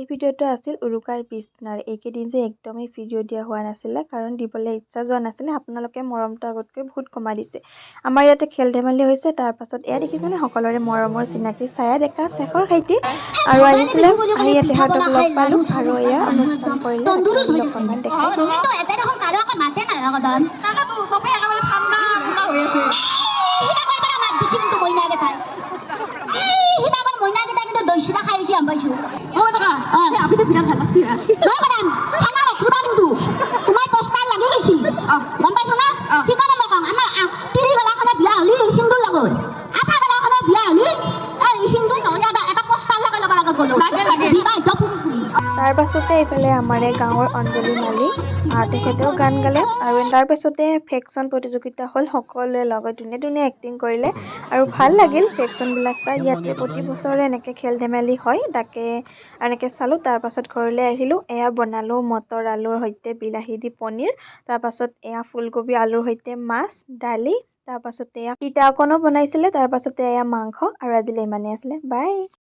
এই ভিডিঅ'টো আছিল উৰুকাৰ পিছদিনাৰ এইকেইদিন যে একদমেই ভিডিঅ' দিয়া হোৱা নাছিলে কাৰণ দিবলৈ ইচ্ছা যোৱা নাছিলে আপোনালোকে মৰমটো আগতকৈ বহুত কমাই দিছে আমাৰ ইয়াতে খেল ধেমালি হৈছে তাৰ পাছত এয়া দেখিছেনে সকলোৰে মৰমৰ চিনাকি ছায়া ডেকা শেখৰ ভাইটি আৰু আহিছিলে আহি ইয়াত তেহঁতক লগ পালোঁ আৰু এয়া অনুষ্ঠান কৰিলে মইনাকেইটাই কিন্তু দৈ চিৰা খাই আহিছে গম পাইছো অ টকা আপুনি বিৰাট ভাল লাগছে নহয় মেডাম খানা নকৰিবা কিন্তু তোমাৰ পোষ্টাৰ লাগি গৈছে গম পাইছো না ঠিকনা মই কওঁ আমাৰ তিৰি গলাখনে বিয়া হ'লি হিন্দুৰ লগত আধা গলাখনে বিয়া হ'লি এই হিন্দু নহ'লে এটা এটা পোষ্টাৰ লগাই ল'ব লাগে গলো লাগে, লাগে। বিবাহিত পুৰুষ তাৰ পাছতে এইফালে আমাৰ গাঁৱৰ অঞ্জলি আহ, তেখেতেও গান গালে আৰু তাৰ পাছতে ফেকশ্যন প্ৰতিযোগিতা হ'ল সকলোৱে লগত ধুনীয়া ধুনীয়া এক্টিং কৰিলে আৰু ভাল লাগিল ফেকশ্যনবিলাক চাই। ইয়াতে প্ৰতি বছৰে এনেকৈ খেল ধেমালি হয় তাকে এনেকৈ চালোঁ। তাৰ পাছত ঘৰলৈ আহিলোঁ এয়া বনালোঁ মটৰ আলুৰ সৈতে বিলাহী দি পনীৰ তাৰ পাছত এয়া ফুলকবি আলুৰ সৈতে মাছ দালি তাৰ পাছতে এয়া তিতা অকণো বনাইছিলে তাৰ পাছতে এয়া মাংস আৰু আজিলৈ ইমানেই আছিলে। বাই!